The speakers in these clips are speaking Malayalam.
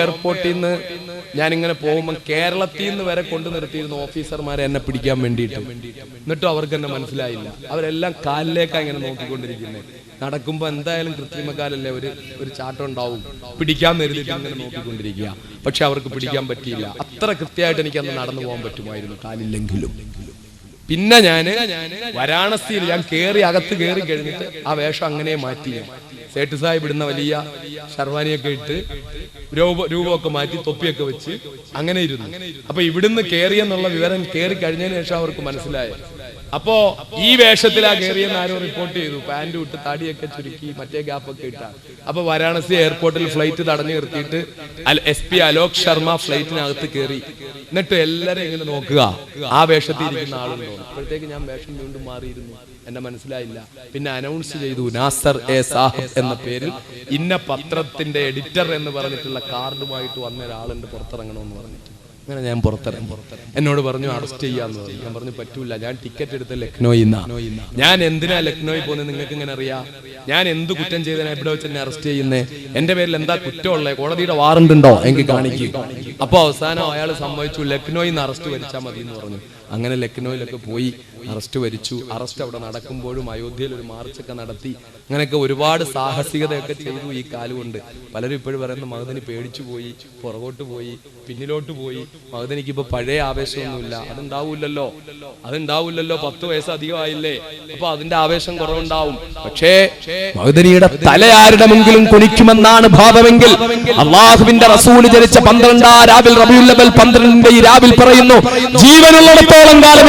എയർപോർട്ടിൽ നിന്ന് ഞാൻ ഇങ്ങനെ പോകുമ്പോൾ കേരളത്തിൽ നിന്ന് വരെ കൊണ്ടു നിർത്തിയിരുന്ന ഓഫീസർമാരെ എന്നെ പിടിക്കാൻ വേണ്ടിയിട്ട്. എന്നിട്ടും അവർക്ക് എന്നെ മനസ്സിലായില്ല. അവരെല്ലാം കാലിലേക്കാ ഇങ്ങനെ നോക്കിക്കൊണ്ടിരിക്കുന്നത് നടക്കുമ്പോൾ എന്തായാലും കൃത്രിമക്കാലല്ലേ ഒരു ഒരു ചാട്ടം ഉണ്ടാവും പിടിക്കാൻ നേരിട്ട് ഇങ്ങനെ നോക്കിക്കൊണ്ടിരിക്കുക. പക്ഷെ അവർക്ക് പിടിക്കാൻ പറ്റിയില്ല. അത്ര കൃത്യമായിട്ട് എനിക്ക് അന്ന് നടന്നു പോകാൻ പറ്റുമായിരുന്നു. കാലില്ലെങ്കിലും. പിന്നെ ഞാൻ വാരാണസിയിൽ ഞാൻ കേറി അകത്ത് കേറി കഴിഞ്ഞിട്ട് ആ വേഷം അങ്ങനെ മാറ്റി ഞാൻ. സേട്ട് സാഹിബ് ഇടുന്ന വലിയ ഷർവാനിയൊക്കെ ഇട്ട് രൂപ രൂപമൊക്കെ മാറ്റി തൊപ്പിയൊക്കെ വെച്ച് അങ്ങനെ ഇരുന്നു അപ്പൊ ഇവിടുന്ന് കേറിയെന്നുള്ള വിവരം കേറി കഴിഞ്ഞതിന് ശേഷം അവർക്ക് മനസ്സിലായി അപ്പോ ഈ വേഷത്തിലാ കേറിയെന്ന് ആരോ റിപ്പോർട്ട് ചെയ്തു. പാന്റ് ഇട്ട് താടിയൊക്കെ ചുരുക്കി മറ്റേ ഗ്യാപ്പൊക്കെ ഇട്ട. അപ്പൊ വാരാണസി എയർപോർട്ടിൽ ഫ്ലൈറ്റ് തടഞ്ഞു നിർത്തിയിട്ട് എസ് പി അലോക് ശർമ്മ ഫ്ലൈറ്റിനകത്ത് കയറി എന്നിട്ട് എല്ലാരും ഇങ്ങനെ നോക്കുക ആ വേഷത്തിൽ ഇരിക്കുന്ന ആളുണ്ടോ അപ്പോഴത്തേക്ക് ഞാൻ വേഷം വീണ്ടും മാറിയിരുന്നു. എന്നെ മനസ്സിലായില്ല. പിന്നെ അനൗൺസ് ചെയ്തു നാസർ എ സാഹിബ് എന്ന പേരിൽ ഇന്ന പത്രത്തിന്റെ എഡിറ്റർ എന്ന് പറഞ്ഞിട്ടുള്ള കാർഡുമായിട്ട് വന്ന ഒരാളുണ്ട് പുറത്തിറങ്ങണമെന്ന് പറഞ്ഞിട്ട്. അങ്ങനെ ഞാൻ പുറത്തിറങ്ങി. എന്നോട് പറഞ്ഞു അറസ്റ്റ് ചെയ്യാന്ന് പറഞ്ഞു. ഞാൻ പറഞ്ഞു പറ്റൂല ഞാൻ ടിക്കറ്റ് എടുത്ത ലക്നോയിൽ ഞാൻ എന്തിനാ ലക്നോയിൽ പോകുന്നത് നിങ്ങൾക്ക് ഇങ്ങനെ അറിയാം? ഞാൻ എന്ത് കുറ്റം ചെയ്തതിനാ ഇവിടെ വെച്ച് എന്നെ അറസ്റ്റ് ചെയ്യുന്നേ? എന്റെ പേരിൽ എന്താ കുറ്റം കുറ്റമുള്ളത് കോടതിയുടെ വാറണ്ട് ഉണ്ടോ? എനിക്ക് കാണിക്കും. അപ്പൊ അവസാനം അയാൾ സംഭവിച്ചു ലക്നോയിൽ നിന്ന് അറസ്റ്റ് വരിച്ചാൽ മതി എന്ന് പറഞ്ഞു. അങ്ങനെ ലക്നോയിലൊക്കെ പോയി അറസ്റ്റ് വരിച്ചു അറസ്റ്റ് അവിടെ നടക്കുമ്പോഴും അയോധ്യയിൽ ഒരു മാർച്ചൊക്കെ നടത്തി. അങ്ങനെയൊക്കെ ഒരുപാട് സാഹസികതയൊക്കെ ചെയ്തു ഈ കാലുകൊണ്ട്. പലരും ഇപ്പോഴും പറയുന്ന മകതിന് പേടിച്ചു പോയി പുറകോട്ട് പോയി പിന്നിലോട്ട് പോയി മഹദനിക്ക് ഇപ്പൊ പഴയ ആവേശമൊന്നുമില്ല. അതുണ്ടാവൂലല്ലോ അതുണ്ടാവൂലല്ലോ പത്ത് വയസ്സ് അധികമായില്ലേ. അപ്പൊ അതിന്റെ ആവേശം കുറവുണ്ടാവും. പക്ഷേ മഹദനിയുടെ തല ആരുടെ മുങ്കിലും കുനിക്കുമെന്നാണ് ഭാവമെങ്കിൽ അള്ളാഹുവിന്റെ റസൂൽ ജനിച്ച പന്ത്രണ്ടാ രാവിൽ റബിയുല്ലബൽ പന്ത്രണ്ടിന്റെ ഈ രാവിൽ പറയുന്നു ജീവനുള്ളിടത്തോളം കാലം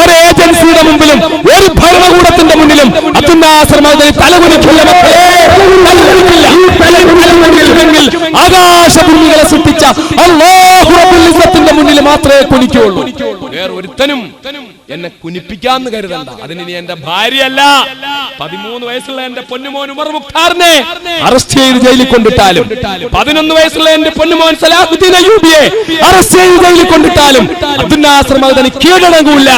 ഒരു ഏജൻസിയുടെ മുമ്പിലും ഒരു ഭരണകൂടത്തിന്റെ മുന്നിലും അബ്ദുല്ലാസർമദനി തലകുനിക്കില്ല മക്കളെ. ആകാശഭൂമികളെ സൃഷ്ടിച്ച ഇസ്സത്തിന്റെ മുന്നിൽ മാത്രമേ കുനിക്കുള്ളൂ വേറെ ഒരുത്തനും എന്നെ കുനിപ്പിക്കാന്ന് കരുതണ്ട. അതിന് ഇനി എന്റെ ഭാര്യയല്ല. പതിമൂന്ന് വയസ്സുള്ള എന്റെ പൊന്നുമോൻ ഉമർ മുഖ്താറിനെ അറസ്റ്റ് ചെയ്ത് ജയിലിൽ കൊണ്ടിട്ടാലും പതിനൊന്ന് വയസ്സുള്ള എന്റെ പൊന്നുമോൻ സലാഹുദ്ദീൻ അയ്യൂബിയെ അറസ്റ്റ് ചെയ്ത് ജയിലിൽ കൊണ്ടിട്ടാലും അബ്ദുല്ലാശ്രമത്തിന് കീഴടങ്ങൂല.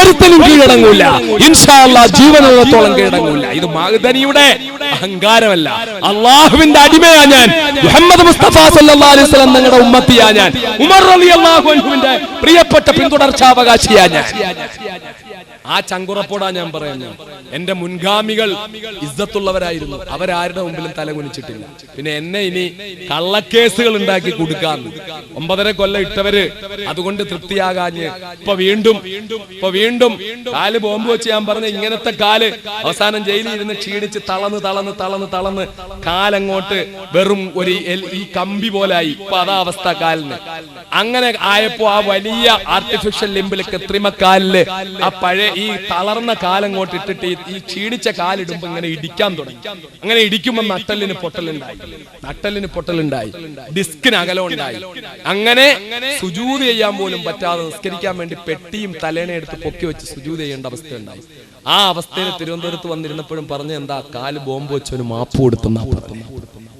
ഒരുത്തനും കീഴടങ്ങൂല. ഇൻഷാല്ല ജീവനുള്ളത്തോളം കീഴടങ്ങൂല. ഇത് മഹദനിയുടെ അഹങ്കാരമല്ല. അള്ളാഹുവിന്റെ അടിമയാ ഞാൻ. മുഹമ്മദ് മുസ്തഫ സല്ലല്ലാഹു അലൈഹി വസല്ലം നിങ്ങളുടെ ഉമ്മത്തിയാ ഞാൻ. ഉമർ റളിയല്ലാഹു അൻഹുവിന്റെ പ്രിയപ്പെട്ട പിന്തുടർച്ചാവകാശിയാ ഞാൻ. años. ആ ചങ്കുറപ്പോടാ ഞാൻ പറയുന്നത്. എന്റെ മുൻഗാമികൾ ഇസ്സത്തുള്ളവരായിരുന്നു. അവരാരുടെ മുമ്പിലും തലകുനിച്ചിട്ടില്ല പിന്നെ എന്നെ ഇനി കള്ളക്കേസുകൾ ഉണ്ടാക്കി കൊടുക്കാന്ന്. ഒമ്പതര കൊല്ലം ഇട്ടവര് അതുകൊണ്ട് തൃപ്തിയാകാഞ്ഞ് ഇപ്പൊ വീണ്ടും ഇപ്പൊ വീണ്ടും കാൽ ബോംബ് വെച്ച് ഞാൻ പറഞ്ഞ ഇങ്ങനത്തെ കാൽ അവസാനം ജയിലിൽ ഇരുന്ന് ക്ഷീണിച്ച് തളന്ന് തളന്ന് തളന്ന് തളന്ന് കാലങ്ങോട്ട് വെറും ഒരു ഈ കമ്പി പോലായി. ഇപ്പൊ അതാ അവസ്ഥ കാലിന്. അങ്ങനെ ആയപ്പോ ആ വലിയ ആർട്ടിഫിഷ്യൽ ലിംബിൽ കൃത്രിമക്കാലിൽ ആ പഴയ ഈ തളർന്ന കാലങ്ങോട്ട് ഇട്ടിട്ട് ഈ- ക്ഷീണിച്ച കാലിടുമ്പോ ഇങ്ങനെ ഇടിക്കാൻ തുടങ്ങി. അങ്ങനെ ഇടിക്കുമ്പോ നട്ടലിന് പൊട്ടലുണ്ടായി. നട്ടലിന് പൊട്ടലുണ്ടായി. ഡിസ്കിന് അകലം ഉണ്ടായി അങ്ങനെ സുജൂത് ചെയ്യാൻ പോലും പറ്റാതെ നിസ്കരിക്കാൻ വേണ്ടി പെട്ടിയും തലേനെ എടുത്ത് പൊക്കി വെച്ച് സുജൂത് ചെയ്യേണ്ട അവസ്ഥ ഉണ്ടായി ആ അവസ്ഥയിൽ തിരുവനന്തപുരത്ത് വന്നിരുന്നപ്പോഴും പറഞ്ഞ എന്താ കാൽ ബോംബ് വെച്ചവന് മാപ്പ് കൊടുത്തുന്ന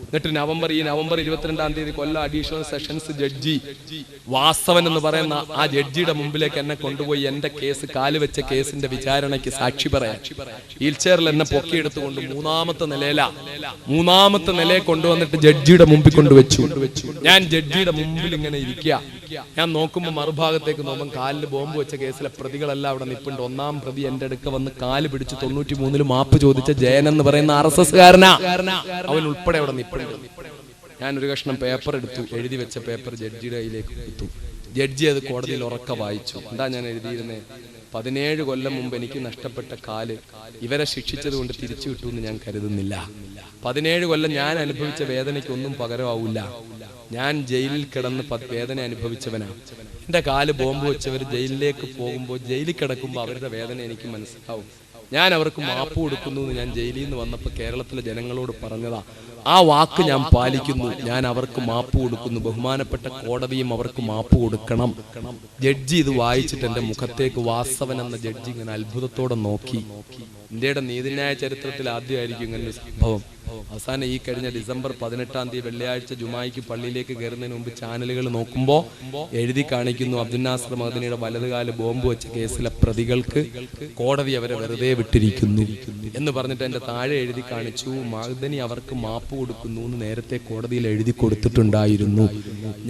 എന്നിട്ട് നവംബർ ഈ നവംബർ ഇരുപത്തിരണ്ടാം തീയതി Kollam additional sessions judge Vasthavan എന്ന് പറയുന്ന ആ ജഡ്ജിയുടെ മുമ്പിലേക്ക് എന്നെ കൊണ്ടുപോയി എന്റെ കേസ് കാലുവെച്ച കേസിന്റെ വിചാരണയ്ക്ക് സാക്ഷി പറയാൻ. വീൽ ചെയറിൽ എന്നെ പൊക്കിയെടുത്തുകൊണ്ട് മൂന്നാമത്തെ നിലയില മൂന്നാമത്തെ നിലയെ കൊണ്ടുവന്നിട്ട് ജഡ്ജിയുടെ മുമ്പിൽ കൊണ്ടുവച്ചു. ഞാൻ ജഡ്ജിയുടെ മുമ്പിൽ ഇങ്ങനെ ഇരിക്കുക ഞാൻ നോക്കുമ്പോൾ മറുഭാഗത്തേക്ക് നോക്കുമ്പോൾ കാലിൽ ബോംബ് വെച്ച കേസിലെ പ്രതികളെല്ലാം അവിടെ നിൽപ്പുണ്ട് ഒന്നാം പ്രതി എന്റെ അടുക്ക വന്ന് കാൽ പിടിച്ച് തൊണ്ണൂറ്റി മൂന്നിൽ മാപ്പ് ചോദിച്ച ജയൻ എന്ന് പറയുന്ന ആർ എസ് എസ് കാരനാ അവൻ ഉൾപ്പെടെ അവിടെ നിൽപ്പുണ്ട് ഞാൻ ഒരു കഷ്ണം പേപ്പർ എടുത്തു. എഴുതി വെച്ച പേപ്പർ ജഡ്ജിയുടെ കയ്യിലേക്ക് കൊടുത്തു. ജഡ്ജി അത് കോടതിയിൽ ഉറക്ക വായിച്ചു. എന്താ ഞാൻ എഴുതിയിരുന്നത് പതിനേഴ് കൊല്ലം മുമ്പ് എനിക്ക് നഷ്ടപ്പെട്ട കാൽ ഇവരെ ശിക്ഷിച്ചത് കൊണ്ട് തിരിച്ചു കിട്ടുമെന്ന് ഞാൻ കരുതുന്നില്ല. പതിനേഴ് കൊല്ലം ഞാൻ അനുഭവിച്ച വേദനയ്ക്ക് ഒന്നും പകരമാവില്ല. ഞാൻ ജയിലിൽ കിടന്ന് വേദന അനുഭവിച്ചവനാ. എന്റെ കാൽ ബോംബ് വെച്ചവർ ജയിലിലേക്ക് പോകുമ്പോൾ ജയിലിൽ കിടക്കുമ്പോൾ അവരുടെ വേദന എനിക്ക് മനസ്സിലാവും. ഞാൻ അവർക്ക് മാപ്പ് കൊടുക്കുന്നു എന്ന് ഞാൻ ജയിലിൽ നിന്ന് വന്നപ്പോൾ കേരളത്തിലെ ജനങ്ങളോട് പറഞ്ഞതാ ആ വാക്ക് ഞാൻ പാലിക്കുന്നു. ഞാൻ അവർക്ക് മാപ്പ് കൊടുക്കുന്നു. ബഹുമാനപ്പെട്ട കോടതിയും അവർക്ക് മാപ്പ് കൊടുക്കണം. ജഡ്ജി ഇത് വായിച്ചിട്ട് എന്റെ മുഖത്തേക്ക് വാസവൻ എന്ന ജഡ്ജി ഇങ്ങനെ അത്ഭുതത്തോടെ നോക്കി. ഇന്ത്യയുടെ നീതിന്യായ ചരിത്രത്തിൽ ആദ്യമായിരിക്കും ഇങ്ങനെ സംഭവം. അവസാനം ഈ കഴിഞ്ഞ ഡിസംബർ പതിനെട്ടാം തീയതി വെള്ളിയാഴ്ച ജുമായിക്ക് പള്ളിയിലേക്ക് കയറുന്നതിന് മുമ്പ് ചാനലുകൾ നോക്കുമ്പോൾ എഴുതി കാണിക്കുന്നു അബ്ദുൽ നാസർ വലതുകാൽ ബോംബ് വെച്ച കേസിലെ പ്രതികൾക്ക് കോടതി അവരെ വെറുതെ വിട്ടിരിക്കുന്നു എന്ന് പറഞ്ഞിട്ട് എന്റെ താഴെ എഴുതി കാണിച്ചു. മദനി അവർക്ക് മാപ്പ് കൊടുക്കുന്നു എന്ന് നേരത്തെ കോടതിയിൽ എഴുതി കൊടുത്തിട്ടുണ്ടായിരുന്നു.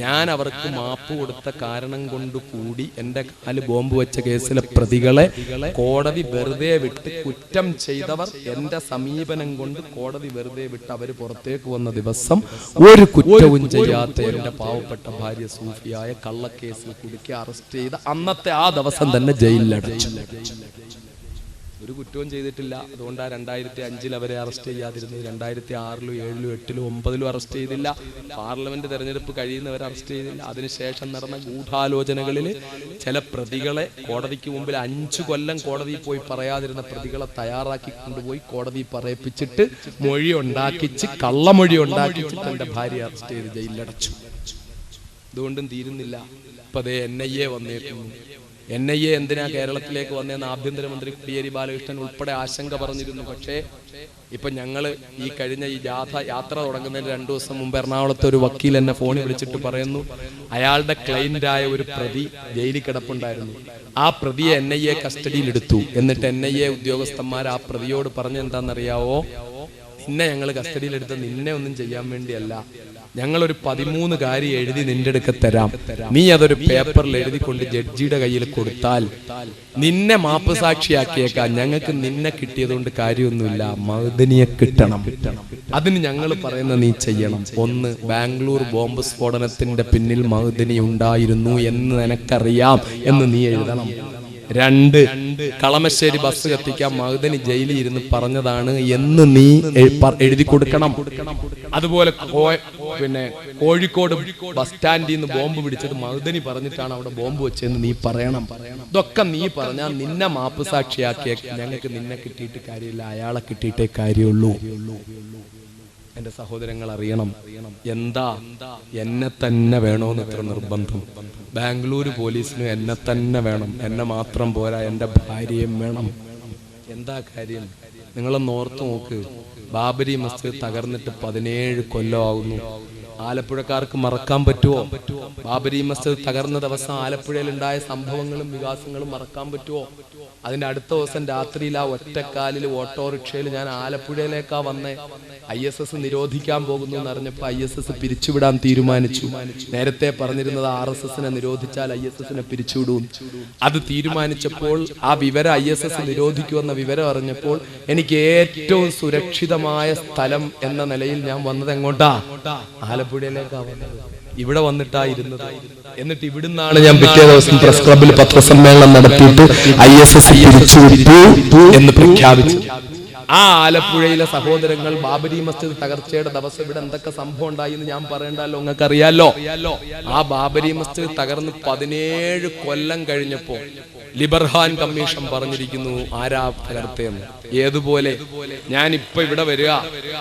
ഞാൻ അവർക്ക് മാപ്പ് കൊടുത്ത കാരണം കൊണ്ട് കൂടി എന്റെ കാൽ ബോംബ് വെച്ച കേസിലെ പ്രതികളെ കോടതി വെറുതെ വിട്ട് കുറ്റം ചെയ്തവർ എന്റെ സമീപനം കൊണ്ട് കോടതി വെറുതെ വിട്ട് അവർ പുറത്തേക്ക് വന്ന ദിവസം ഒരു കുറ്റവും ചെയ്യാത്ത എന്റെ പാവപ്പെട്ട ഭാര്യ സൂഫിയായ കള്ളക്കേസിൽ കുടുക്കി അറസ്റ്റ് ചെയ്ത അന്നത്തെ ആ ദിവസം തന്നെ ജയിലിലടച്ചു. ഒരു കുറ്റവും ചെയ്തിട്ടില്ല. അതുകൊണ്ട് ആ രണ്ടായിരത്തി അഞ്ചിൽ അവരെ അറസ്റ്റ് ചെയ്യാതിരുന്നത് രണ്ടായിരത്തി ആറിലും ഏഴിലും എട്ടിലും ഒമ്പതിലും അറസ്റ്റ് ചെയ്തില്ല. പാർലമെന്റ് തെരഞ്ഞെടുപ്പ് കഴിയുന്നവരെ അറസ്റ്റ് ചെയ്തില്ല. അതിനുശേഷം നടന്ന ഗൂഢാലോചനകളിൽ ചില പ്രതികളെ കോടതിക്ക് മുമ്പിൽ അഞ്ചു കൊല്ലം കോടതിയിൽ പോയി പറയാതിരുന്ന പ്രതികളെ തയ്യാറാക്കി കൊണ്ടുപോയി കോടതി പറയിപ്പിച്ചിട്ട് മൊഴി ഉണ്ടാക്കിച്ച് കള്ളമൊഴി ഉണ്ടാക്കിച്ചിട്ട് തന്റെ ഭാര്യ അറസ്റ്റ് ചെയ്ത് ജയിലിലടച്ചു. അതുകൊണ്ടും തീരുന്നില്ല. ഇപ്പൊ അതേ എൻ ഐ എ വന്നേക്കുന്നു. എൻ ഐ എ എന്തിനാ കേരളത്തിലേക്ക് വന്നതെന്ന് ആഭ്യന്തരമന്ത്രി കോടിയേരി ബാലകൃഷ്ണൻ ഉൾപ്പെടെ ആശങ്ക പറഞ്ഞിരുന്നു. പക്ഷേ ഇപ്പൊ ഞങ്ങൾ ഈ കഴിഞ്ഞ ഈ ജാഥ യാത്ര തുടങ്ങുന്നതിന് രണ്ടു ദിവസം മുമ്പ് എറണാകുളത്ത് ഒരു വക്കീൽ എന്നെ ഫോണിൽ വിളിച്ചിട്ട് പറയുന്നു അയാളുടെ ക്ലൈന്റായ ഒരു പ്രതി ജയിലിൽ കിടപ്പുണ്ടായിരുന്നു. ആ പ്രതിയെ എൻ ഐ എ കസ്റ്റഡിയിൽ എടുത്തു എന്നിട്ട് എൻ ഐ എ ഉദ്യോഗസ്ഥന്മാർ ആ പ്രതിയോട് പറഞ്ഞ എന്താണെന്നറിയാവോ നിന്നെ ഞങ്ങൾ കസ്റ്റഡിയിലെടുത്ത് നിന്നെ ഒന്നും ചെയ്യാൻ വേണ്ടിയല്ല. ഞങ്ങളൊരു പതിമൂന്ന് കാര്യം എഴുതി നിന്റെ അടുക്ക തരാം. നീ അതൊരു പേപ്പറിൽ എഴുതിക്കൊണ്ട് ജഡ്ജിയുടെ കയ്യിൽ കൊടുത്താൽ നിന്നെ മാപ്പ് സാക്ഷിയാക്കിയേക്കാം ഞങ്ങൾക്ക് നിന്നെ കിട്ടിയതുകൊണ്ട് കാര്യമൊന്നുമില്ല. മദനിയെ കിട്ടണം. അതിന് ഞങ്ങൾ പറയുന്ന നീ ചെയ്യണം. ഒന്ന് ബാംഗ്ലൂർ ബോംബ് സ്ഫോടനത്തിന്റെ പിന്നിൽ മദനി ഉണ്ടായിരുന്നു എന്ന് നിനക്കറിയാം. എന്ന് നീ എഴുതണം. രണ്ട് കളമശ്ശേരി ബസ് കത്തിക്കാൻ മഹദനി ജയിലിൽ ഇരുന്ന് പറഞ്ഞതാണ് എന്ന് നീ എഴുതി കൊടുക്കണം. അതുപോലെ പിന്നെ കോഴിക്കോട് ബസ് സ്റ്റാൻഡിൽ നിന്ന് ബോംബ് പിടിച്ചത് മഹുദനി പറഞ്ഞിട്ടാണ് അവിടെ ബോംബ് വെച്ചതെന്ന് നീ പറയണം. ഇതൊക്കെ നീ പറഞ്ഞാൽ നിന്നെ മാപ്പ് സാക്ഷിയാക്കിയ ഞങ്ങൾക്ക് നിന്നെ കിട്ടിയിട്ട് കാര്യമില്ല. അയാളെ കിട്ടിയിട്ടേ കാര്യമുള്ളൂ. എന്റെ സഹോദരങ്ങൾ അറിയണം. എന്താ? എന്നെ തന്നെ വേണോന്ന് ഇത്ര നിർബന്ധം. ബാംഗ്ലൂർ പോലീസിന് എന്നെ തന്നെ വേണം. എന്നെ മാത്രം പോരാ എന്റെ ഭാര്യയും വേണം. എന്താ കാര്യം? നിങ്ങളൊന്ന് നോർത്ത് നോക്ക്. ബാബരി മസ്ജിദ് തകർന്നിട്ട് പതിനേഴ് കൊല്ലമാകുന്നു ആലപ്പുഴക്കാർക്ക് മറക്കാൻ പറ്റുമോ ബാബരി മസ്ജിദ് തകർന്ന ദിവസം ആലപ്പുഴയിൽ ഉണ്ടായ സംഭവങ്ങളും വികാസങ്ങളും മറക്കാൻ പറ്റുമോ അതിന്റെ അടുത്ത ദിവസം രാത്രിയിൽ ആ ഒറ്റക്കാലിൽ ഓട്ടോറിക്ഷയിൽ ഞാൻ ആലപ്പുഴയിലേക്കാ വന്നേ. ഐ എസ് എസ് നിരോധിക്കാൻ പോകുന്നു എന്ന് അറിഞ്ഞപ്പോൾ ഐ എസ് എസ് പിരിച്ചുവിടാൻ തീരുമാനിച്ചു. നേരത്തെ പറഞ്ഞിരുന്നത് ആർ എസ് എസിനെ നിരോധിച്ചാൽ ഐ എസ് എസിനെ പിരിച്ചുവിടും. അത് തീരുമാനിച്ചപ്പോൾ ആ വിവരം ഐ എസ് എസ് നിരോധിക്കുമെന്ന വിവരം അറിഞ്ഞപ്പോൾ എനിക്ക് ഏറ്റവും സുരക്ഷിതമായ സ്ഥലം എന്ന നിലയിൽ ഞാൻ വന്നത് എങ്ങോട്ടാ? ആലപ്പുഴയിലേക്കാ ഇവിടെ വന്നിട്ടാ ഇരുന്നത്. എന്നിട്ട് ഇവിടുന്നാണ് ഞാൻ പിറ്റേ ദിവസം പ്രസ് ക്ലബിൽ പത്രസമ്മേളനം നടത്തിയിട്ട് ഐ എസ് എസ് എന്ന് പ്രഖ്യാപിച്ചു. ആ ആലപ്പുഴയിലെ സഹോദരങ്ങൾ ബാബരി മസ്ജിദ് തകർച്ചയുടെ ദിവസം ഇവിടെ എന്തൊക്കെ സംഭവം ഉണ്ടായി എന്ന് ഞാൻ പറയണ്ടല്ലോ നിങ്ങൾക്ക് അറിയാലോ ആ ബാബരി മസ്ജിദ് തകർന്ന് പതിനേഴ് കൊല്ലം കഴിഞ്ഞപ്പോ ലിബർഹാൻ കമ്മീഷൻ പറഞ്ഞിരിക്കുന്നു ആരാ തകർത്തേന്ന് ഏതുപോലെ? ഞാൻ ഇപ്പൊ ഇവിടെ വരിക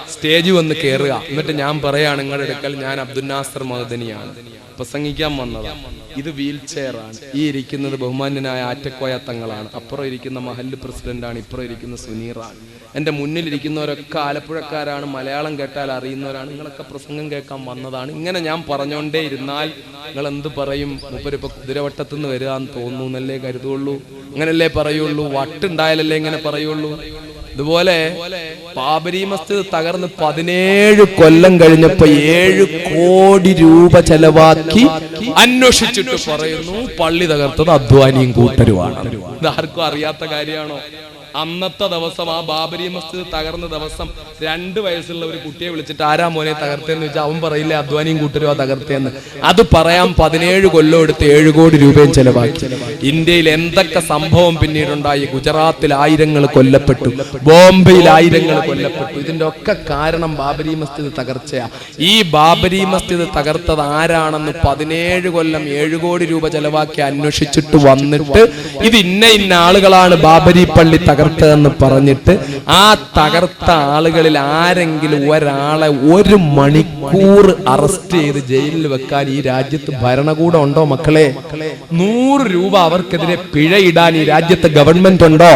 സ്റ്റേജ് വന്ന് കയറുക എന്നിട്ട് ഞാൻ പറയാണ് നിങ്ങളുടെ അടുക്കൽ ഞാൻ അബ്ദുൽ നാസർ മഹദനിയാണ് പ്രസംഗിക്കാൻ വന്നതാണ് ഇത് വീൽ ചെയറാണ്. ഈ ഇരിക്കുന്നത് ബഹുമാന്യനായ ആറ്റക്കോയ തങ്ങളാണ്. അപ്പുറം ഇരിക്കുന്ന മഹല്ല് പ്രസിഡന്റാണ് ഇപ്പുറം ഇരിക്കുന്ന സുനീറാണ്. എന്റെ മുന്നിലിരിക്കുന്നവരൊക്കെ ആലപ്പുഴക്കാരാണ് മലയാളം കേട്ടാൽ അറിയുന്നവരാണ്. നിങ്ങളൊക്കെ പ്രസംഗം കേൾക്കാൻ വന്നതാണ്. ഇങ്ങനെ ഞാൻ പറഞ്ഞോണ്ടേ ഇരുന്നാൽ നിങ്ങൾ എന്ത് പറയും? മൂപ്പരിപ്പോ കുതിരവട്ടത്തു നിന്ന് വരിക എന്ന് തോന്നുന്നല്ലേ കരുതുള്ളൂ. അങ്ങനല്ലേ പറയുള്ളൂ? വട്ടുണ്ടായാലല്ലേ ഇങ്ങനെ പറയുള്ളൂ? ഇതുപോലെ പാബരി മസ്ജിദ് തകർന്ന് പതിനേഴ് കൊല്ലം കഴിഞ്ഞപ്പോ ഏഴ് കോടി രൂപ ചെലവാക്കി അന്വേഷിച്ചിട്ട് പറയുന്നു പള്ളി തകർത്തത് അധ്വാനിയും കൂട്ടരുമാണ്. ഇത് ആർക്കും അറിയാത്ത കാര്യമാണോ? അന്നത്തെ ദിവസം ആ ബാബരി മസ്ജിദ് തകർന്ന ദിവസം രണ്ട് വയസ്സുള്ള ഒരു കുട്ടിയെ വിളിച്ചിട്ട് ആരാ മോനെ തകർത്തേന്ന്? വെച്ചാൽ അവൻ പറയില്ല അധ്വാനിയും കൂട്ടരുവാ തകർത്തേന്ന്. അത് പറയാൻ പതിനേഴ് കൊല്ലം എടുത്ത് ഏഴ് കോടി രൂപയും ചെലവാക്കി. ഇന്ത്യയിൽ എന്തൊക്കെ സംഭവം പിന്നീടുണ്ടായി? ഗുജറാത്തിൽ ആയിരങ്ങൾ കൊല്ലപ്പെട്ടു. ബോംബെയിൽ ആയിരങ്ങൾ കൊല്ലപ്പെട്ടു. ഇതിന്റെ ഒക്കെ കാരണം ബാബരി മസ്ജിദ് തകർച്ചയാ. ഈ ബാബരി മസ്ജിദ് തകർത്തത് ആരാണെന്ന് പതിനേഴ് കൊല്ലം ഏഴ് കോടി രൂപ ചെലവാക്കി അന്വേഷിച്ചിട്ട് വന്നിട്ട് ഇത് ഇന്ന ഇന്ന ആളുകളാണ് ബാബരി പള്ളി തകർത്തത്. തകർത്തതെന്ന് പറഞ്ഞിട്ട് ആ തകർത്ത ആളുകളിൽ ആരെങ്കിലും ഒരാളെ ഒരു മണിക്കൂർ അറസ്റ്റ് ചെയ്ത് ജയിലിൽ വെക്കാൻ ഈ രാജ്യത്ത് ഭരണകൂടം ഉണ്ടോ മക്കളെ? നൂറ് രൂപ അവർക്കെതിരെ പിഴയിടാൻ ഈ രാജ്യത്ത് ഗവൺമെന്റ് ഉണ്ടോ?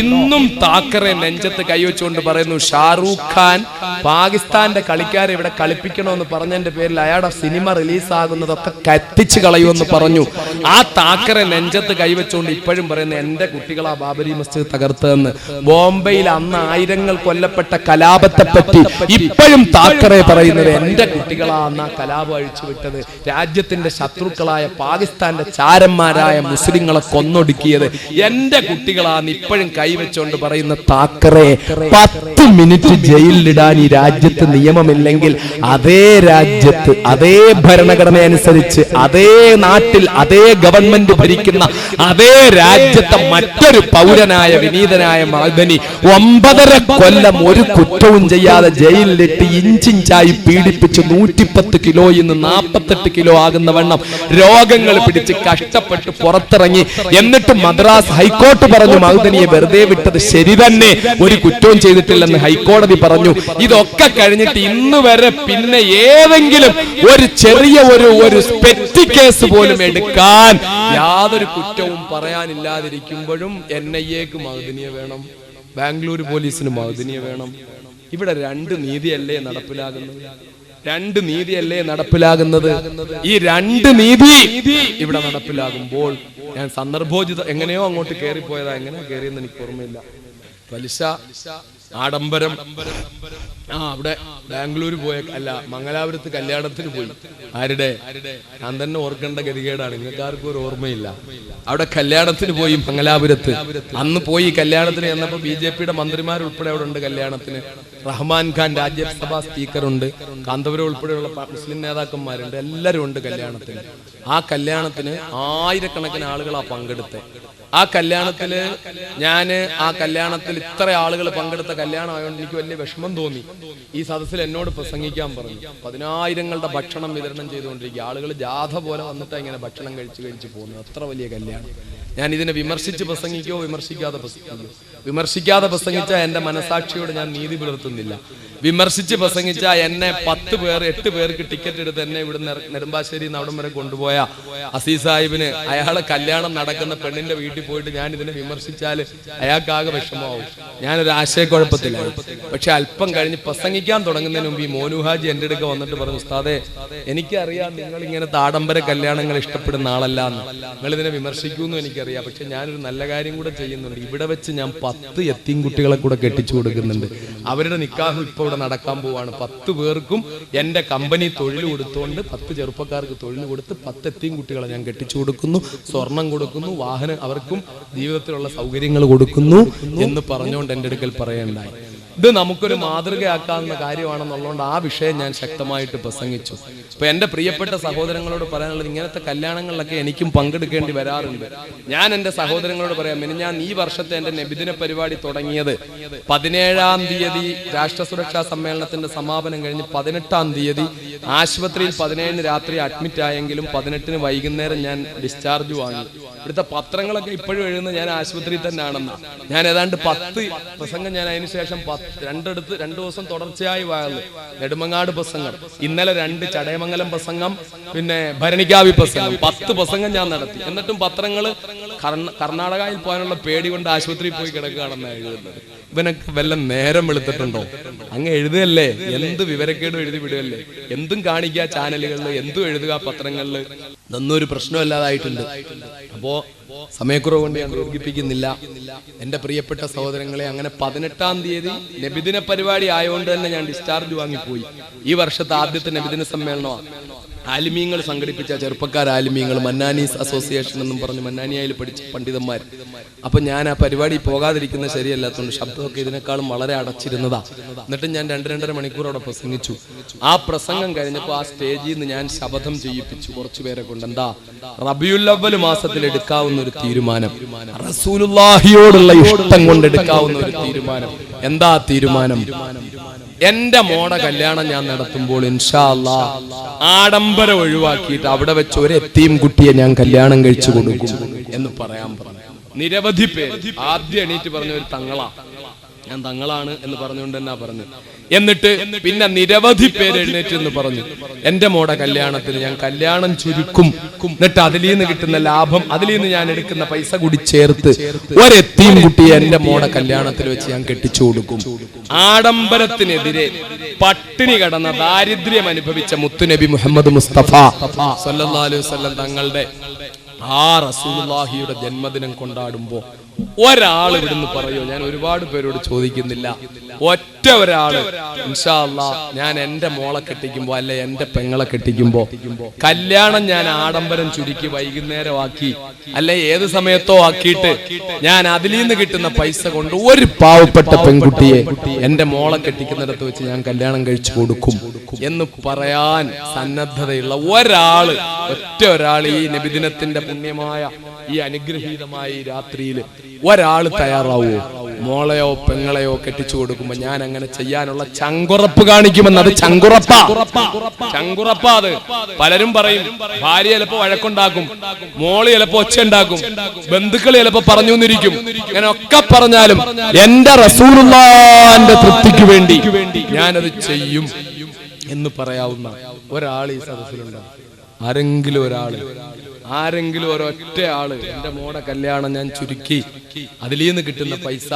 ഇന്നും താക്കറെ നെഞ്ചത്ത് കൈവച്ചുകൊണ്ട് പറയുന്നു ഷാറൂഖ് ഖാൻ പാകിസ്ഥാന്റെ കളിക്കാരെ ഇവിടെ കളിപ്പിക്കണമെന്ന് പറഞ്ഞതിന്റെ പേരിൽ അയാളുടെ സിനിമ റിലീസാകുന്നതൊക്കെ കത്തിച്ചു കളയുമെന്ന് പറഞ്ഞു. ആ താക്കറെ നെഞ്ചത്ത് കൈവച്ചുകൊണ്ട് ഇപ്പോഴും പറയുന്ന എന്റെ കുട്ടികളാ ബാബരി മസ്ജിദ് തകർത്തതെന്ന് ബോംബെയിൽ അന്ന് ആയിരങ്ങൾ കൊല്ലപ്പെട്ട കലാപത്തെ പറ്റി ഇപ്പോഴും താക്കറെ പറയുന്നത് എന്റെ കുട്ടികളാണ് ആ കലാപം അഴിച്ചു വിട്ടത്. രാജ്യത്തിന്റെ ശത്രുക്കളായ പാകിസ്ഥാന്റെ ചാരന്മാരായ മുസ്ലിങ്ങളെ കൊന്നൊടുക്കിയത് എന്റെ കുട്ടികളാണ് ഇപ്പോഴും കൈവച്ചുകൊണ്ട് പറയുന്ന താക്കറെ. പത്ത് മിനിറ്റ് ജയിലിലിടാൻ ഈ രാജ്യത്ത് നിയമമില്ലെങ്കിൽ അതേ രാജ്യത്ത് അതേ ഭരണഘടന അനുസരിച്ച് അതേ നാട്ടിൽ അതേ ഗവൺമെന്റ് ഭരിക്കുന്ന അതേ രാജ്യത്തെ മറ്റൊരു പൗരനായ വിനീതനായ മകനി ഒമ്പതര കൊല്ലം ഒരു കുറ്റവും ചെയ്യാതെ ജയിലിലിട്ട് ഇഞ്ചിഞ്ചായി പീഡിപ്പിച്ച് നൂറ്റിപ്പത്ത് കിലോയിൽ നിന്ന് നാൽപ്പത്തെട്ട് കിലോ ആകുന്ന വണ്ണം രോഗങ്ങൾ പിടിച്ച് കഷ്ടപ്പെട്ട് പുറത്തിറങ്ങി എന്നിട്ട് മദ്രാസ് ഹൈക്കോർട്ട് പറഞ്ഞു മഹുദനിയെ വെറുതെ വിട്ടത് ശരി തന്നെ. ഒരു കുറ്റവും ചെയ്തിട്ടില്ലെന്ന് ഹൈക്കോടതി പറഞ്ഞു. ഇതൊക്കെ കഴിഞ്ഞിട്ട് ഇന്ന് വരെ പിന്നെ ഏതെങ്കിലും ഒരു ചെറിയ ഒരു ഒരു പെറ്റി കേസ് പോലും എടുക്കാൻ യാതൊരു കുറ്റവും പറയാനില്ലാതിരിക്കുമ്പോഴും എൻ ഐ എക്ക് മഹുദനിയെ വേണം. ബാംഗ്ലൂർ പോലീസിന് മഅദിനിയ വേണം. ഇവിടെ രണ്ട് നീതിയല്ലേ നടപ്പിലാകുന്നത്? രണ്ട് നീതിയല്ലേ നടപ്പിലാകുന്നത്? ഈ രണ്ട് നീതി ഇവിടെ നടപ്പിലാകുമ്പോൾ ഞാൻ സന്ദർഭോചിത എങ്ങനെയോ അങ്ങോട്ട് കയറിപ്പോയതാ എങ്ങനെയാ കയറിയെന്ന് എനിക്ക് ഓർമ്മയില്ല. പലിശ ആഡംബരം. ആ അവിടെ ബാംഗ്ലൂർ പോയ അല്ല മംഗലാപുരത്ത് കല്യാണത്തിന് പോയി. ആരുടെ? ഞാൻ തന്നെ ഓർക്കേണ്ട ഗതികേടാണ്. നിങ്ങൾക്ക് ആർക്കും ഒരു ഓർമ്മയില്ല. അവിടെ കല്യാണത്തിന് പോയി മംഗലാപുരത്ത്. അന്ന് പോയി കല്യാണത്തിന് ചെന്നപ്പോ ബി ജെ പിയുടെ മന്ത്രിമാരുൾപ്പെടെ അവിടെ ഉണ്ട് കല്യാണത്തിന്. റഹ്മാൻ ഖാൻ രാജ്യസഭാ സ്പീക്കറുണ്ട് കാന്തപുരം ഉൾപ്പെടെയുള്ള മുസ്ലിം നേതാക്കന്മാരുണ്ട്. എല്ലാവരും ഉണ്ട് കല്യാണത്തിന്. ആ കല്യാണത്തിന് ആയിരക്കണക്കിന് ആളുകളാ പങ്കെടുത്തത് ആ കല്യാണത്തിൽ ഞാൻ ആ കല്യാണത്തിൽ ഇത്ര ആളുകൾ പങ്കെടുത്ത കല്യാണം ആയതുകൊണ്ട് എനിക്ക് വലിയ വിഷമം തോന്നി. ഈ സദസ്സിൽ എന്നോട് പ്രസംഗിക്കാൻ പറഞ്ഞു. പതിനായിരങ്ങളുടെ ഭക്ഷണം വിതരണം ചെയ്തുകൊണ്ടിരിക്കുക. ആളുകൾ ജാഥ പോലെ വന്നിട്ട് ഇങ്ങനെ ഭക്ഷണം കഴിച്ച് കഴിച്ച് പോകുന്നു അത്ര വലിയ കല്യാണം. ഞാൻ ഇതിനെ വിമർശിച്ച് പ്രസംഗിക്കോ വിമർശിക്കാതെ പ്രസംഗിക്കോ വിമർശിക്കാതെ പ്രസംഗിച്ചാൽ എന്റെ മനസാക്ഷിയോട് ഞാൻ നീതി പുലർത്തുന്നില്ല. വിമർശിച്ച് പ്രസംഗിച്ച എന്നെ പത്ത് പേർ എട്ട് പേർക്ക് ടിക്കറ്റ് എടുത്ത് എന്നെ ഇവിടെ നെടുമ്പാശ്ശേരി അവിടം വരെ കൊണ്ടുപോയ അസീസ് സാഹിബിന് അയാളെ കല്യാണം നടക്കുന്ന പെണ്ണിന്റെ വീട്ടിൽ പോയിട്ട് ഞാൻ ഇതിനെ വിമർശിച്ചാൽ അയാൾക്കാകെ വിഷമമാവും. ഞാനൊരു ആശയക്കുഴപ്പത്തിലായി പക്ഷെ അല്പം കഴിഞ്ഞ് പ്രസംഗിക്കാൻ തുടങ്ങുന്നതിന് മുമ്പ് ഈ മോനുഹാജി എന്റെ അടുക്ക വന്നിട്ട് പറഞ്ഞു ഉസ്താദെ എനിക്കറിയാം നിങ്ങൾ ഇങ്ങനെ ആഡംബര കല്യാണങ്ങൾ ഇഷ്ടപ്പെടുന്ന ആളല്ല എന്ന്. നിങ്ങൾ ഇതിനെ വിമർശിക്കുമെന്നും എനിക്കറിയാം. പക്ഷെ ഞാനൊരു നല്ല കാര്യം കൂടെ ചെയ്യുന്നുണ്ട്. ഇവിടെ വെച്ച് ഞാൻ പത്ത് എത്തിയും കുട്ടികളെ കൂടെ കെട്ടിച്ചു കൊടുക്കുന്നുണ്ട്. അവരുടെ നിക്കാഹ് ഇപ്പോൾ ഇവിടെ നടക്കാൻ പോവാണ്. പത്ത് പേർക്കും എന്റെ കമ്പനി തൊഴിൽ കൊടുത്തുകൊണ്ട് പത്ത് ചെറുപ്പക്കാർക്ക് തൊഴിൽ കൊടുത്ത് പത്ത് എത്തിയും കുട്ടികളെ ഞാൻ കെട്ടിച്ചു കൊടുക്കുന്നു. സ്വർണം കൊടുക്കുന്നു. വാഹനം അവർക്കും ജീവിതത്തിലുള്ള സൗകര്യങ്ങൾ കൊടുക്കുന്നു എന്ന് പറഞ്ഞുകൊണ്ട് എന്റെ അടുക്കൽ പറയണ്ടായി. ഇത് നമുക്കൊരു മാതൃകയാക്കാവുന്ന കാര്യമാണെന്നുള്ളതുകൊണ്ട് ആ വിഷയം ഞാൻ ശക്തമായിട്ട് പ്രസംഗിച്ചു. ഇപ്പൊ എന്റെ പ്രിയപ്പെട്ട സഹോദരങ്ങളോട് പറയാനുള്ളത് ഇങ്ങനത്തെ കല്യാണങ്ങളിലൊക്കെ എനിക്കും പങ്കെടുക്കേണ്ടി വരാറുണ്ട്. ഞാൻ എന്റെ സഹോദരങ്ങളോട് പറയാം ഞാൻ ഈ വർഷത്തെ എന്റെ നബിദിന പരിപാടി തുടങ്ങിയത് പതിനേഴാം തീയതി രാഷ്ട്ര സുരക്ഷാ സമ്മേളനത്തിന്റെ സമാപനം കഴിഞ്ഞ് പതിനെട്ടാം തീയതി ആശുപത്രിയിൽ പതിനേഴിന് രാത്രി അഡ്മിറ്റ് ആയെങ്കിലും പതിനെട്ടിന് വൈകുന്നേരം ഞാൻ ഡിസ്ചാർജ് വാങ്ങി. ഇവിടുത്തെ പത്രങ്ങളൊക്കെ ഇപ്പോഴും എഴുതുന്നത് ഞാൻ ആശുപത്രിയിൽ തന്നെ ഞാൻ ഏതാണ്ട് പത്ത് പ്രസംഗം ഞാൻ അതിനുശേഷം പത്ത് രണ്ടിടത്ത് രണ്ടു ദിവസം തുടർച്ചയായി വാഴുന്നു നെടുമങ്ങാട് പ്രസംഗം. ഇന്നലെ രണ്ട് ചടയമംഗലം പ്രസംഗം പിന്നെ ഭരണിക്കാവി പ്രസംഗം. പത്ത് പ്രസംഗം ഞാൻ നടത്തി. എന്നിട്ടും പത്രങ്ങൾ കർണാടകയിൽ പോകാനുള്ള പേടി കൊണ്ട് ആശുപത്രിയിൽ പോയി കിടക്കുകയാണെന്ന് എഴുതുന്നത്. ഇവനൊക്കെ വല്ല നേരം വെളുത്തിട്ടുണ്ടോ? അങ്ങ് എഴുതുകയല്ലേ? എന്ത് വിവരക്കേടും എഴുതി വിടുകയല്ലേ? എന്തും കാണിക്കുക ചാനലുകളിൽ എന്തും എഴുതുക പത്രങ്ങളിൽ ഇതൊന്നും ഒരു പ്രശ്നമല്ലാതായിട്ടുണ്ട്. അപ്പോ സമയക്കുറവ് കൊണ്ട് ഞാൻ ദീർഘിപ്പിക്കുന്നില്ല. എന്റെ പ്രിയപ്പെട്ട സഹോദരങ്ങളെ അങ്ങനെ പതിനെട്ടാം തീയതി നബിദിന പരിപാടി ആയതുകൊണ്ട് തന്നെ ഞാൻ ഡിസ്ചാർജ് വാങ്ങിപ്പോയി. ഈ വർഷത്തെ ആദ്യത്തെ നബിദിന സമ്മേളനമാണ്. ആലിമീങ്ങൾ സംഘടിപ്പിച്ച ചെറുപ്പക്കാർ ആലിമീങ്ങൾ മന്നാനീസ് അസോസിയേഷൻ എന്നും പറഞ്ഞ് മന്നാനിയായിൽ പഠിച്ച പണ്ഡിതന്മാർ. അപ്പൊ ഞാൻ ആ പരിപാടി പോകാതിരിക്കുന്ന ശരിയല്ലാത്തതുകൊണ്ട് ശബ്ദമൊക്കെ ഇതിനേക്കാളും വളരെ അടച്ചിരുന്നതാ. എന്നിട്ട് ഞാൻ രണ്ട് രണ്ടര മണിക്കൂർ അവിടെ പ്രസംഗിച്ചു. ആ പ്രസംഗം കഴിഞ്ഞപ്പോൾ ആ സ്റ്റേജിൽ നിന്ന് ഞാൻ ശപഥം ചെയ്യിപ്പിച്ചു കുറച്ചു പേരെ കൊണ്ട്. എന്താ? റബിയുല്ലവൽ മാസത്തിൽ എടുക്കാവുന്ന ഒരു തീരുമാനം. റസൂലുള്ളാഹിയോടുള്ള ഇഷ്ടം കൊണ്ട് എടുക്കാവുന്ന ഒരു തീരുമാനം. എന്താ തീരുമാനം? എന്റെ മോടെ കല്യാണം ഞാൻ നടത്തുമ്പോൾ ഇൻഷാല്ല ആഡംബരം ഒഴിവാക്കിയിട്ട് അവിടെ വെച്ച് ഒരു എത്തിയും കുട്ടിയെ ഞാൻ കല്യാണം കഴിച്ചു കൊടുക്കും എന്ന് പറയാൻ പറഞ്ഞു. നിരവധി പേര്. ആദ്യം എണീറ്റ് പറഞ്ഞ ഒരു തങ്ങളാ. ഞാൻ തങ്ങളാണ് എന്ന് പറഞ്ഞുകൊണ്ട് തന്നെ പറഞ്ഞു. എന്നിട്ട് പിന്നെ നിരവധി പേര് എഴുന്നേറ്റ് എന്ന് പറഞ്ഞു. എന്റെ മോടെ കല്യാണത്തിന് ഞാൻ കല്യാണം ചുരുക്കും. എന്നിട്ട് അതിൽ നിന്ന് കിട്ടുന്ന ലാഭം അതിൽ നിന്ന് ഞാൻ എടുക്കുന്ന പൈസ കൂടി ചേർത്ത് ഒരെത്തിയും കുട്ടിയെ എന്റെ മോടെ കല്യാണത്തിൽ വെച്ച് ഞാൻ കെട്ടിച്ചു കൊടുക്കും. ആഡംബരത്തിനെതിരെ പട്ടിണി കടന്ന ദാരിദ്ര്യം അനുഭവിച്ച മുത്തുനബി മുഹമ്മദ് മുസ്തഫ സല്ലല്ലാഹു അലൈഹി വസല്ലം തങ്ങളുടെ ആ റസൂലുള്ളാഹിയുടെ ജന്മദിനം കൊണ്ടാടുമ്പോ ഒരാൾ ഇവിടുന്ന് പറയോ ഞാൻ ഒരുപാട് പേരോട് ചോദിക്കുന്നില്ല. ഒറ്റ ഒരാൾ ഇൻഷാ അല്ലാ ഞാൻ എന്റെ മോളെ കെട്ടിക്കുമ്പോ അല്ലെ എന്റെ പെങ്ങളെ കെട്ടിക്കുമ്പോ കല്യാണം ഞാൻ ആഡംബരം ചുരുക്കി വൈകുന്നേരമാക്കി അല്ലെ ഏത് സമയത്തോ ആക്കിയിട്ട് ഞാൻ അതിൽ നിന്ന് കിട്ടുന്ന പൈസ കൊണ്ട് ഒരു പാവപ്പെട്ട പെൺകുട്ടിയെ എന്റെ മോളെ കെട്ടിക്കുന്നിടത്ത് വെച്ച് ഞാൻ കല്യാണം കഴിച്ചു കൊടുക്കും എന്ന് പറയാൻ സന്നദ്ധതയുള്ള ഒരാൾ ഒറ്റ ഒരാൾ ഈ നബിദിനത്തിന്റെ പുണ്യമായ ഈ അനുഗ്രഹീതമായ ഈ രാത്രിയിൽ ഒരാൾ തയ്യാറാവോ? മോളയോ പെങ്ങളെയോ കെട്ടിച്ചു കൊടുക്കുമ്പോ ഞാൻ അങ്ങനെ ചെയ്യാനുള്ള ചങ്കുറപ്പ് കാണിക്കുമെന്ന് അത് ചങ്കുറപ്പാ. ചങ്കുറപ്പാ അത്. പലരും പറയും ഭാര്യ ചിലപ്പോ വഴക്കുണ്ടാക്കും മോൾ ചിലപ്പോ ഒച്ച ഉണ്ടാക്കും ബന്ധുക്കൾ ചിലപ്പോ പറഞ്ഞു എന്നിരിക്കും ഇങ്ങനെ ഒക്കെ പറഞ്ഞാലും എന്റെ റസൂലുള്ളാന്റെ തൃപ്തിക്ക് വേണ്ടി ഞാനത് ചെയ്യും എന്ന് പറയാവുന്ന ഒരാൾ ഈ സദസ്സിലുണ്ട്. ആരെങ്കിലും ഒരാൾ ആരെങ്കിലും ഒരൊറ്റ ആൾ എന്റെ മോടെ കല്യാണം ഞാൻ ചുരുക്കി അതിൽ നിന്ന് കിട്ടുന്ന പൈസ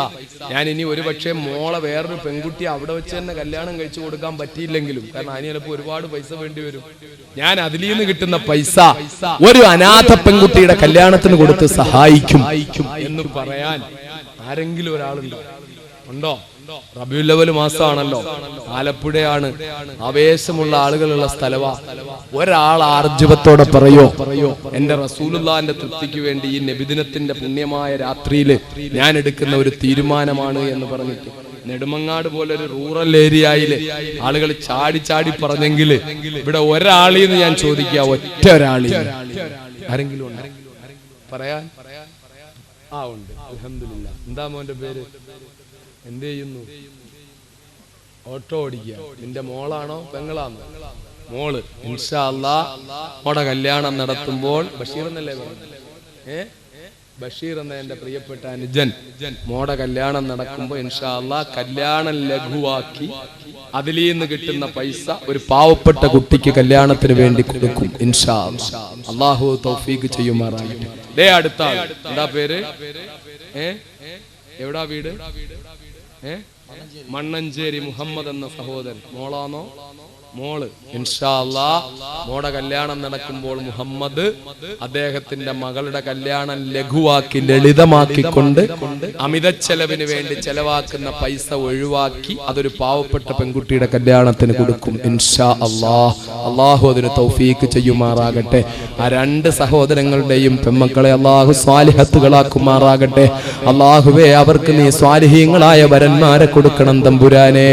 ഞാൻ ഇനി ഒരു പക്ഷേ മോളെ വേറൊരു പെൺകുട്ടി അവിടെ വെച്ച് തന്നെ കല്യാണം കഴിച്ചു കൊടുക്കാൻ പറ്റിയില്ലെങ്കിലും കാരണം അതിന് ചിലപ്പോൾ ഒരുപാട് പൈസ വേണ്ടി വരും. ഞാൻ അതിൽ നിന്ന് കിട്ടുന്ന പൈസ ഒരു അനാഥ പെൺകുട്ടിയുടെ കല്യാണത്തിന് കൊടുത്ത് സഹായിക്കും എന്ന് പറയാൻ ആരെങ്കിലും ഒരാളുണ്ടോ? ഉണ്ടോ? റബിയുൽ മാസമാണല്ലോ ആലപ്പുഴയാണ്. ആവേശമുള്ള ആളുകളുള്ള സ്ഥലവാ. ഒരാൾ ആർജവത്തോടെ പറയോ പറയോ എന്റെ റസൂലുള്ളാന്റെ തൃപ്തിക്ക് വേണ്ടി ഈ നബിദിനത്തിന്റെ പുണ്യമായ രാത്രിയിൽ ഞാൻ എടുക്കുന്ന ഒരു തീരുമാനമാണ് എന്ന് പറഞ്ഞിട്ട് നെടുമങ്ങാട് പോലെ ഒരു റൂറൽ ഏരിയയിൽ ആളുകൾ ചാടി ചാടി പറഞ്ഞെങ്കിൽ ഇവിടെ ഒരാളീന്ന് ഞാൻ ചോദിക്കുക ഒറ്റ ഒരാളി ആരെങ്കിലും പറയാൻ? ആ ഉണ്ട്. അൽഹംദുലില്ലാ. എന്താ മോന്റെ പേര്? എന്ത് ചെയ്യുന്നു? ഓട്ടോ ഓടിക്കുക നിന്റെ മോളാണോ പെങ്ങളാണോ? മോൾ. ഇൻഷാ അല്ലാ മോടെ കല്യാണം നടത്തുമ്പോൾ ബഷീർ എന്നല്ലേ ഏ? ബഷീർ എന്ന എന്റെ പ്രിയപ്പെട്ട അനുജൻ. മോടെ കല്യാണം നടക്കുമ്പോൾ ഇൻഷാല്ല കല്യാണം ലഘുവാക്കി അതിൽ നിന്ന് കിട്ടുന്ന പൈസ ഒരു പാവപ്പെട്ട കുട്ടിക്ക് കല്യാണത്തിന് വേണ്ടി കൊടുക്കും. ഇൻഷാ അള്ളാഹു തൗഫീഖ് ചെയ്യുമാറായിട്ട് ദേ അടുത്ത എന്താ പേര്? ഏ? എവിടാ വീട്? മണ്ണഞ്ചേരി മുഹമ്മദ് എന്ന സഹോദരൻ. മോളാണോ മോൾ. ഇൻഷാ അല്ലാ മോടെ കല്യാണം നടക്കുമ്പോൾ മുഹമ്മദ് അദ്ദേഹത്തിന്റെ മകളുടെ കല്യാണം ലഘുവാക്കി ലളിതമാക്കിക്കൊണ്ട് അമിത ചെലവിന് വേണ്ടി ചെലവാക്കുന്ന പൈസ ഒഴിവാക്കി അതൊരു പാവപ്പെട്ട പെൺകുട്ടിയുടെ കല്യാണത്തിന് കൊടുക്കും. ഇൻഷാ അള്ളാഹ് അള്ളാഹു അതിന് തൗഫീക്ക് ചെയ്യുമാറാകട്ടെ. ആ രണ്ട് സഹോദരങ്ങളുടെയും പെമ്മക്കളെ അള്ളാഹു സ്വാലിഹത്തുകളാക്കുമാറാകട്ടെ. അള്ളാഹുവേ അവർക്ക് നീ സ്വാലിഹീങ്ങളായ വരന്മാരെ കൊടുക്കണം തമ്പുരാനെ.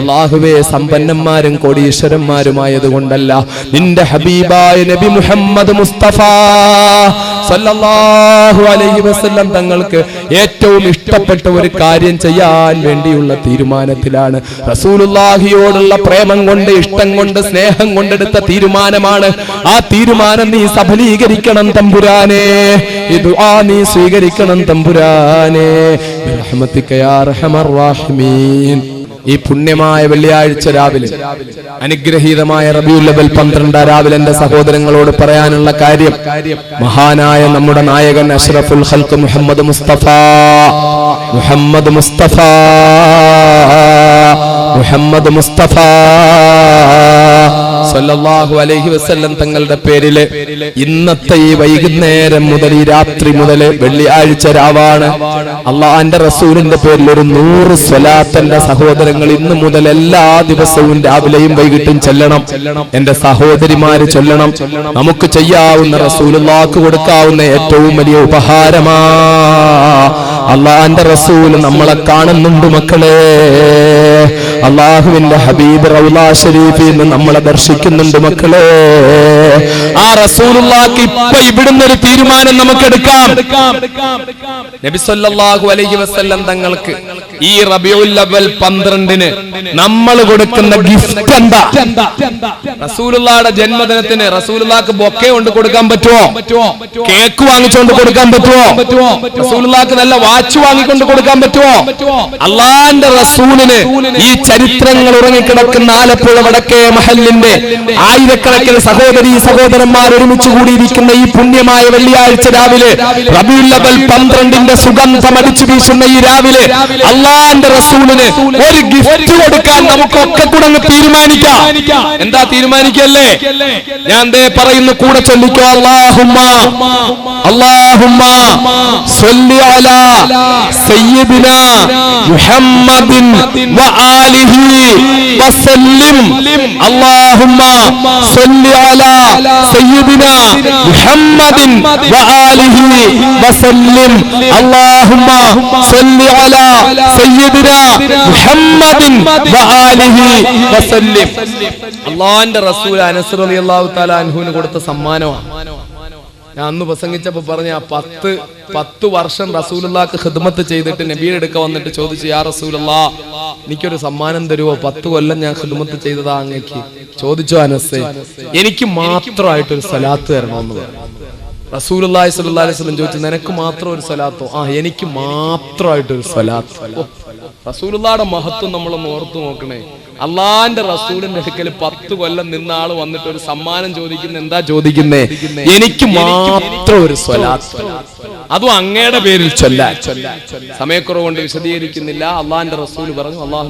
അള്ളാഹുവേ സമ്പന്നന്മാരും കോടീശ്വരന്മാരുമായത് കൊണ്ടല്ല നിന്റെ ഹബീബായ നബി മുഹമ്മദ് മുസ്തഫ സല്ലല്ലാഹു അലൈഹി വസല്ലം തങ്ങൾക്ക് ഏറ്റവും ഇഷ്ടപ്പെട്ട ഒരു കാര്യം ചെയ്യാൻ വേണ്ടിയുള്ള തീരുമാനത്തിലാണ്. റസൂലുള്ളാഹിയോടുള്ള പ്രേമം കൊണ്ട് ഇഷ്ടം കൊണ്ട് സ്നേഹം കൊണ്ടെടുത്ത തീരുമാനമാണ്. ആ തീരുമാനം നീ സഫലീകരിക്കണം തമ്പുരാനെ. ഇത് ആ നീ സ്വീകരിക്കണം തമ്പുരാനെ. റഹ്മത്തിക്കയാ റഹമർ റാഹിമീൻ. ഈ പുണ്യമായ വെള്ളിയാഴ്ച രാവിലെ അനുഗ്രഹീതമായ റബിയുല്ലബൽ ലബൽ പന്ത്രണ്ട് രാവിലെ എന്റെ സഹോദരങ്ങളോട് പറയാനുള്ള കാര്യം മഹാനായ നമ്മുടെ നായകൻ അഷ്റഫുൽ ഹൽക്ക് മുഹമ്മദ് മുസ്തഫ മുഹമ്മദ് മുസ്തഫ മുഹമ്മദ് മുസ്തഫ. സല്ലല്ലാഹു അലൈഹി വസല്ലം തങ്ങളുടെ പേരിൽ ഇന്നത്തെ ഈ വൈകുന്നേരം മുതൽ ഈ രാത്രി മുതൽ വെള്ളിയാഴ്ച രാവാണ്. അള്ളാഹാന്റെ റസൂലിന്റെ പേരിൽ ഒരു നൂറ് സ്വലാത്തന്റെ സഹോദരങ്ങൾ ഇന്ന് മുതൽ എല്ലാ ദിവസവും രാവിലെയും വൈകിട്ടും ചെല്ലണം. എന്റെ സഹോദരിമാര് ചൊല്ലണം. നമുക്ക് ചെയ്യാവുന്ന റസൂലുള്ളാക്ക് കൊടുക്കാവുന്ന ഏറ്റവും വലിയ ഉപഹാരമാ അള്ളാന്റെ റസൂൽ നമ്മളെ കാണുന്നുണ്ട് മക്കളെ. അള്ളാഹുവിന്റെ ഹബീബ് റൗലാ ഷരീഫിൽ നിന്ന് നമ്മളെ ദർശിക്കുന്നുണ്ട് മക്കളെ. ആ റസൂലുള്ളാക്ക് ഇപ്പൊ ഇവിടുന്ന് ഒരു തീരുമാനം നമുക്ക് എടുക്കാം. നബി സല്ലല്ലാഹു അലൈഹി വസല്ലം തങ്ങൾക്ക് ഈ റബിയുൽ അവൽ പന്ത്രണ്ടിന് നമ്മൾ കൊടുക്കുന്ന ഗിഫ്റ്റ് എന്താ? റസൂലുള്ളാടെ ജന്മദിനത്തിന് റസൂലുള്ളാക്ക് ബൊക്കെ കൊണ്ട് കൊടുക്കാൻ പറ്റുമോ കേക്ക് വാങ്ങിച്ചുകൊണ്ട് കൊടുക്കാൻ പറ്റുമോ റസൂലുള്ളാക്ക് നല്ല വാച്ച് വാങ്ങിക്കൊണ്ട് കൊടുക്കാൻ പറ്റുമോ അള്ളാന്റെ റസൂലിന് ഈ ചരിത്രങ്ങൾ ഉറങ്ങിക്കിടക്കുന്ന ആലപ്പുഴ വടക്കേ മഹലിന്റെ ആയിരക്കണക്കിന് സഹോദരി സഹോദരന്മാർ ഒരുമിച്ച് കൂടിയിരിക്കുന്ന ഈ പുണ്യമായ വെള്ളിയാഴ്ച രാവിലെ റബിയുള്ളവൽ പന്ത്രണ്ടിന്റെ സുഗന്ധം അടിച്ചു വീശുന്ന ഈ രാവിലെ അള്ളാന്റെ റസൂലിന് ഒരു ഗിഫ്റ്റ് കൊടുക്കാൻ നമുക്കൊക്കെ കൂടെ തീരുമാനിക്കാം. എന്താ തീരുമാനിക്കല്ലേ? ഞാൻ ദേ പറയുന്നു കൂടെ ചൊല്ലിക്കോ. അള്ളാഹുമ്മ അള്ളാഹുമ്മ സ്വല്ലി അലാ സയ്യിദിന മുഹമ്മദിൻ വആലിഹി വസല്ലിം. അള്ളാഹുമ്മ സ്വല്ലി അലാ സയ്യിദിന മുഹമ്മദിൻ വആലിഹി വസല്ലിം. അള്ളാഹുമ്മ സ്വല്ലി അലാ സയ്യിദിന മുഹമ്മദിൻ വആലിഹി വസല്ലിം. അള്ളാഹിന്റെ റസൂൽ അനസ് അള്ളാഹു അൻഹുവിന് കൊടുത്ത സമ്മാനമാണ് ഞാൻ അന്ന് പ്രസംഗിച്ചപ്പോ പറഞ്ഞ പത്ത് പത്ത് വർഷം റസൂലുള്ളാക്ക് ഹിദ്മത്ത് ചെയ്തിട്ട് നബിയുടെ അടുക്ക വന്നിട്ട് ചോദിച്ചു യാ റസൂലുള്ളാ എനിക്കൊരു സമ്മാനം തരുമോ പത്ത് കൊല്ലം ഞാൻ ഹിദ്മത്ത് ചെയ്തതാ അങ്ങേക്ക്. ചോദിച്ചു അനസ് എനിക്ക് മാത്രമായിട്ടൊരു സലാത്ത് തരണമെന്ന് പറഞ്ഞു. റസൂലുള്ളാഹി സ്വല്ലല്ലാഹി അലൈഹി വസല്ലം ചോദിച്ചു നിനക്ക് മാത്രം ഒരു സലാത്തോ? ആ എനിക്ക് മാത്രമായിട്ടൊരു സലാത്ത് റസൂലുള്ളാടെ മഹത്വം നമ്മളൊന്ന് ഓർത്തു നോക്കണേ. അള്ളാന്റെ റസൂലിന്റെ അടുക്കൽ പത്ത് കൊല്ലം നിന്ന ആൾ വന്നിട്ട് ഒരു സമ്മാനം ചോദിക്കുന്ന എന്താ ചോദിക്കുന്നേ? എനിക്ക് മാത്രം ഒരു സ്വലാത്ത്. അതും അങ്ങയുടെ പേരിൽ ചൊല്ലാ സമയക്കുറവ് കൊണ്ട് വിശദീകരിക്കുന്നില്ല. അള്ളാന്റെ റസൂൽ പറഞ്ഞു അള്ളാഹു